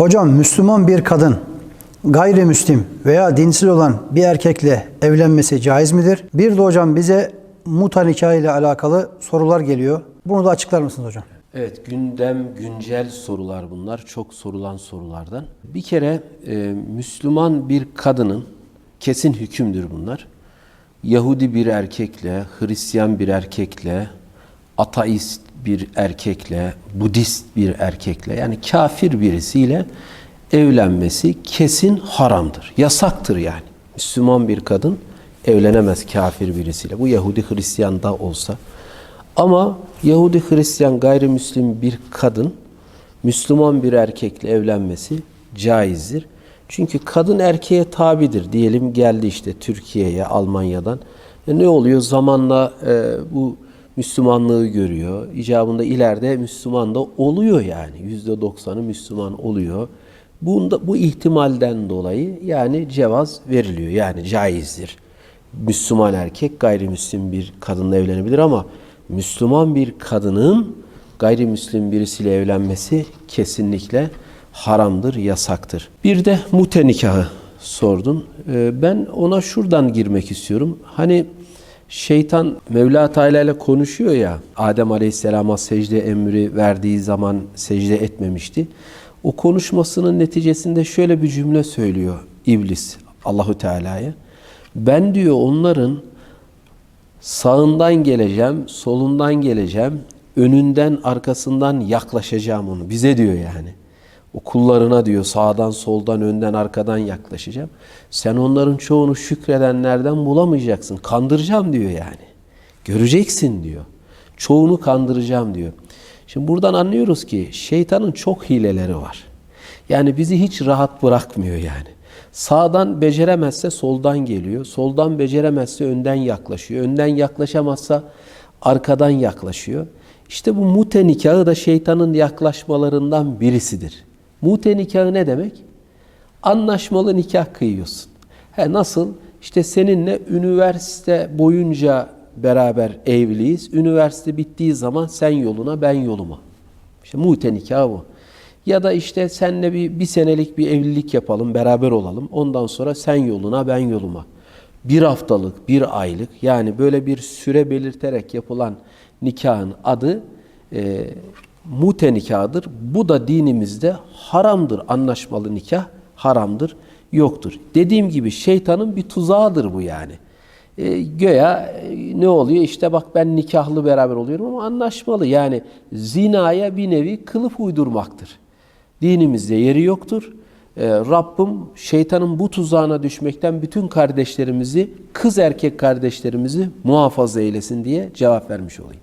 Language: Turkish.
Hocam Müslüman bir kadın gayrimüslim veya dinsiz olan bir erkekle evlenmesi caiz midir? Bir de hocam bize muta nikahı ile alakalı sorular geliyor. Bunu da açıklar mısınız hocam? Evet, gündem, güncel sorular bunlar. Çok sorulan sorulardan. Bir kere e, Müslüman bir kadının, kesin hükümdür bunlar. Yahudi bir erkekle, Hristiyan bir erkekle, ateist bir erkekle, Budist bir erkekle, yani kafir birisiyle evlenmesi kesin haramdır. Yasaktır yani. Müslüman bir kadın evlenemez kafir birisiyle. Bu Yahudi Hristiyan da olsa. Ama Yahudi Hristiyan gayrimüslim bir kadın Müslüman bir erkekle evlenmesi caizdir. Çünkü kadın erkeğe tabidir. Diyelim geldi işte Türkiye'ye Almanya'dan. E ne oluyor? Zamanla e, bu Müslümanlığı görüyor. İcabında ileride Müslüman da oluyor yani. Yüzde doksanı Müslüman oluyor. Bunda, bu ihtimalden dolayı yani cevaz veriliyor. Yani caizdir. Müslüman erkek gayrimüslim bir kadınla evlenebilir ama Müslüman bir kadının gayrimüslim birisiyle evlenmesi kesinlikle haramdır, yasaktır. Bir de mute nikahı sordun. Ee, Ben ona şuradan girmek istiyorum. Hani şeytan Mevla Teala ile konuşuyor ya, Adem Aleyhisselam'a secde emri verdiği zaman secde etmemişti. O konuşmasının neticesinde şöyle bir cümle söylüyor iblis Allahu Teala'ya. Ben diyor onların sağından geleceğim, solundan geleceğim, önünden arkasından yaklaşacağım onu. Bize diyor yani. O kullarına diyor sağdan soldan önden arkadan yaklaşacağım. Sen onların çoğunu şükredenlerden bulamayacaksın. Kandıracağım diyor yani. Göreceksin diyor. Çoğunu kandıracağım diyor. Şimdi buradan anlıyoruz ki şeytanın çok hileleri var. Yani bizi hiç rahat bırakmıyor yani. Sağdan beceremezse soldan geliyor. Soldan beceremezse önden yaklaşıyor. Önden yaklaşamazsa arkadan yaklaşıyor. İşte bu mute nikahı da şeytanın yaklaşmalarından birisidir. Mute nikahı ne demek? Anlaşmalı nikah kıyıyorsun. He nasıl? İşte seninle üniversite boyunca beraber evliyiz. Üniversite bittiği zaman sen yoluna ben yoluma. İşte mute nikahı bu. Ya da işte senle bir, bir senelik bir evlilik yapalım, beraber olalım. Ondan sonra sen yoluna, ben yoluma. Bir haftalık, bir aylık yani böyle bir süre belirterek yapılan nikahın adı e, mute nikahıdır. Bu da dinimizde haramdır. Anlaşmalı nikah haramdır, yoktur. Dediğim gibi şeytanın bir tuzağıdır bu yani. E, göya e, ne oluyor? İşte bak ben nikahlı beraber oluyorum ama anlaşmalı. Yani zinaya bir nevi kılıf uydurmaktır. Dinimizde yeri yoktur. Ee, Rabbim şeytanın bu tuzağına düşmekten bütün kardeşlerimizi, kız erkek kardeşlerimizi muhafaza eylesin diye cevap vermiş olayım.